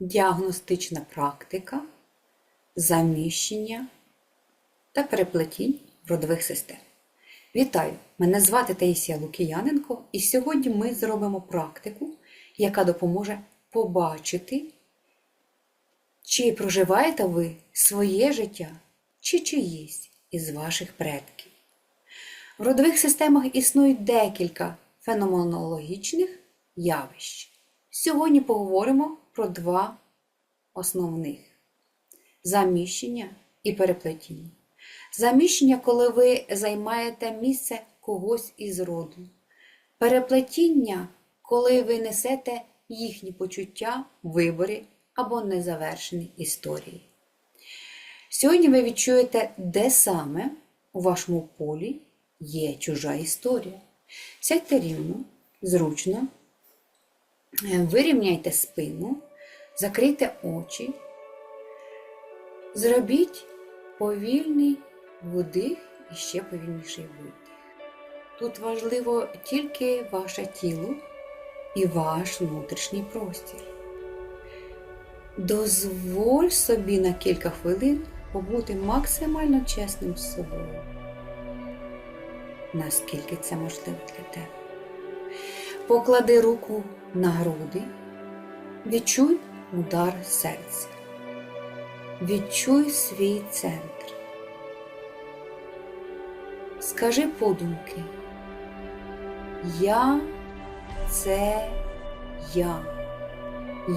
діагностична практика, заміщення та переплетінь родових систем. Вітаю! Мене звати Таїсія Лукіяненко, і сьогодні ми зробимо практику, яка допоможе побачити, чи проживаєте ви своє життя, чи чиїсь із ваших предків. В родових системах існують декілька феноменологічних явищ. Сьогодні поговоримо про два основних заміщення і переплетіння. Заміщення, коли ви займаєте місце когось із роду. Переплетіння, коли ви несете їхні почуття, вибори або незавершені історії. Сьогодні ви відчуєте, де саме у вашому полі є чужа історія. Сядьте рівно, зручно, е, вирівняйте спину, закрийте очі, зробіть повільний вдих і ще повільніший видих. Тут важливо тільки ваше тіло і ваш внутрішній простір. Дозволь собі на кілька хвилин побути максимально чесним з собою. Наскільки це можливо для тебе. Поклади руку на груди, відчуй удар серця. Відчуй свій центр. Скажи подумки. Я це я.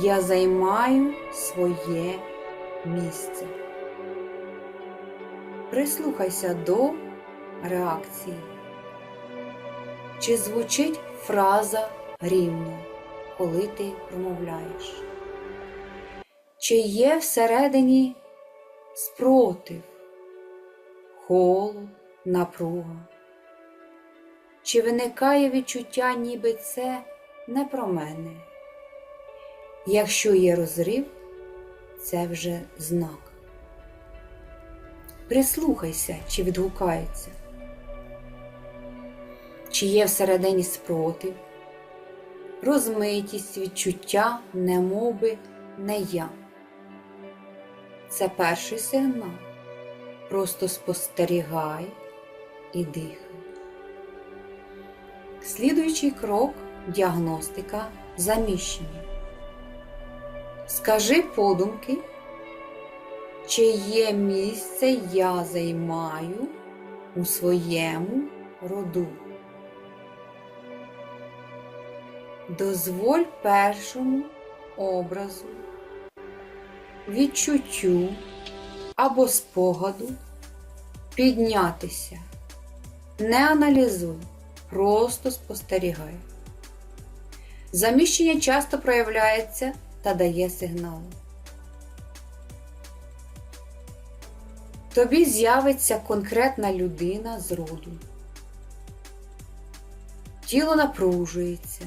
Я займаю своє місце. Прислухайся до реакції. Чи звучить фраза рівно, коли ти промовляєш? Чи є всередині спротив, холод, напруга? Чи виникає відчуття, ніби це не про мене? Якщо є розрив, це вже знак. Прислухайся, чи відгукається, чи є всередині спротив, розмитість відчуття, немоби не я. Це перший сигнал. Просто спостерігай і дихай. Слідуючий крок діагностика заміщення. Скажи подумки, чи є місце я займаю у своєму роду. Дозволь першому образу, відчуттю або спогаду піднятися. Не аналізуй, просто спостерігай. Заміщення часто проявляється та дає сигнали. Тобі з'явиться конкретна людина з роду. Тіло напружується,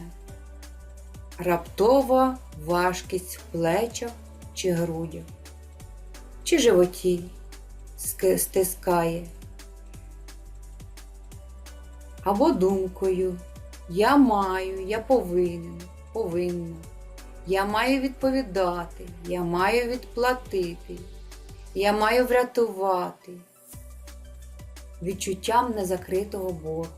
раптова важкість в плечах чи грудях, чи животі стискає. Або думкою я маю, я повинен, повинна, я маю відповідати, я маю відплатити, я маю врятувати відчуттям незакритого боргу.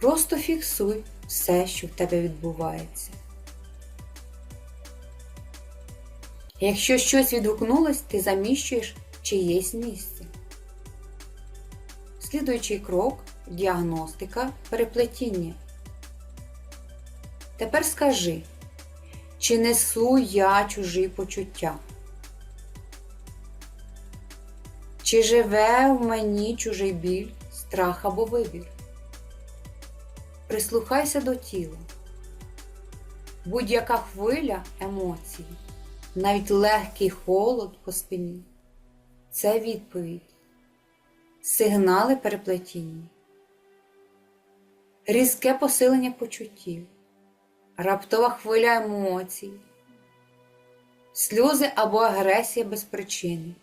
Просто фіксуй все, що в тебе відбувається. Якщо щось відгукнулось, ти заміщуєш чиєсь місце. Слідуючий крок діагностика переплетіння. Тепер скажи, чи несу я чужі почуття? Чи живе в мені чужий біль, страх або вибір? Прислухайся до тіла. Будь-яка хвиля емоцій, навіть легкий холод по спині. Це відповідь, сигнали переплетіння, різке посилення почуттів, раптова хвиля емоцій, сльози або агресія без причини,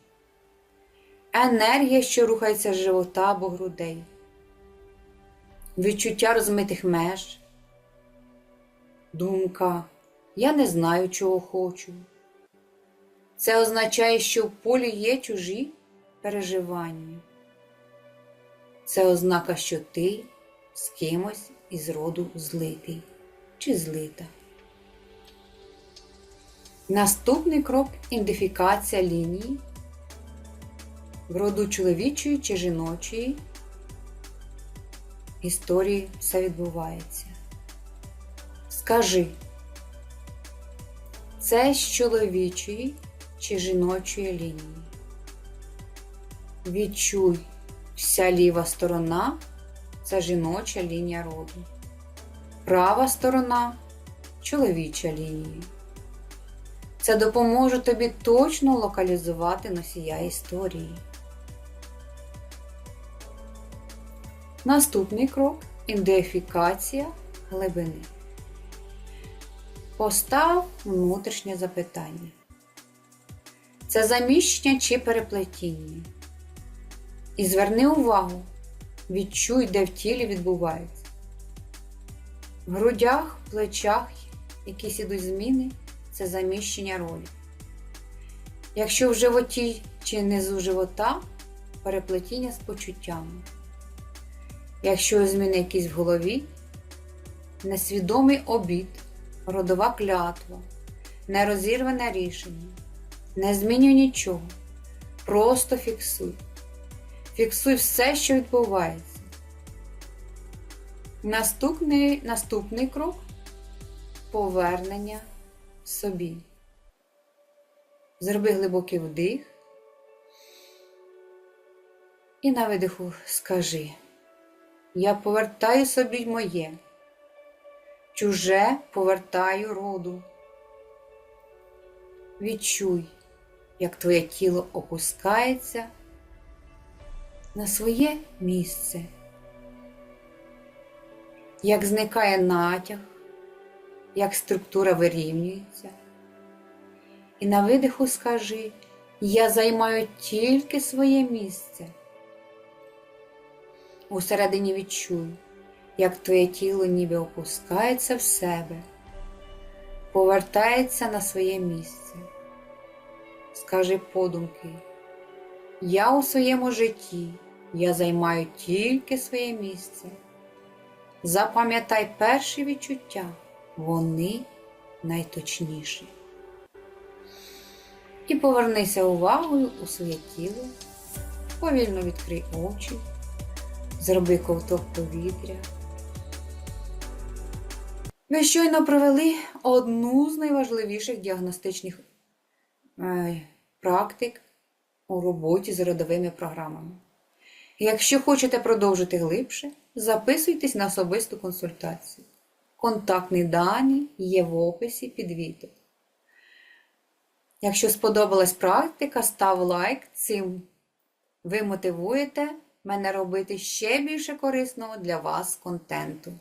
енергія, що рухається з живота або грудей, відчуття розмитих меж, думка Я не знаю, чого хочу. Це означає, що в полі є чужі переживання. Це ознака, що ти з кимось із роду злитий чи злита. Наступний крок ідентифікація лінії в роду чоловічої чи жіночої історії все відбувається. Скажи, це з чоловічої чи жіночої лінії. Відчуй, вся ліва сторона це жіноча лінія роду. Права сторона чоловіча лінія. Це допоможе тобі точно локалізувати носія історії. Наступний крок ідентифікація глибини. Постав внутрішнє запитання. Це заміщення чи переплетіння. І зверни увагу, відчуй, де в тілі відбувається. В грудях, плечах якісь ідуть зміни це заміщення ролі. Якщо в животі чи низу живота переплетіння з почуттями. Якщо зміни якісь в голові, несвідомий обід, родова клятва, нерозірване рішення. Не змінюй нічого. Просто фіксуй. Фіксуй все, що відбувається. Наступний, наступний крок повернення собі. Зроби глибокий вдих. І на видиху скажи. Я повертаю собі моє, чуже повертаю роду. Відчуй, як твоє тіло опускається на своє місце, як зникає натяг, як структура вирівнюється. І на видиху скажи, я займаю тільки своє місце. Усередині відчуй, як твоє тіло ніби опускається в себе, повертається на своє місце. Скажи подумки, я у своєму житті, я займаю тільки своє місце. Запам'ятай перші відчуття, вони найточніші. І повернися увагою у своє тіло, повільно відкрий очі. Зроби ковток повітря. Ви щойно провели одну з найважливіших діагностичних практик у роботі з родовими програмами. Якщо хочете продовжити глибше, записуйтесь на особисту консультацію. Контактні дані є в описі під відео. Якщо сподобалась практика, став лайк цим. Ви мотивуєте мене робити ще більше корисного для вас контенту.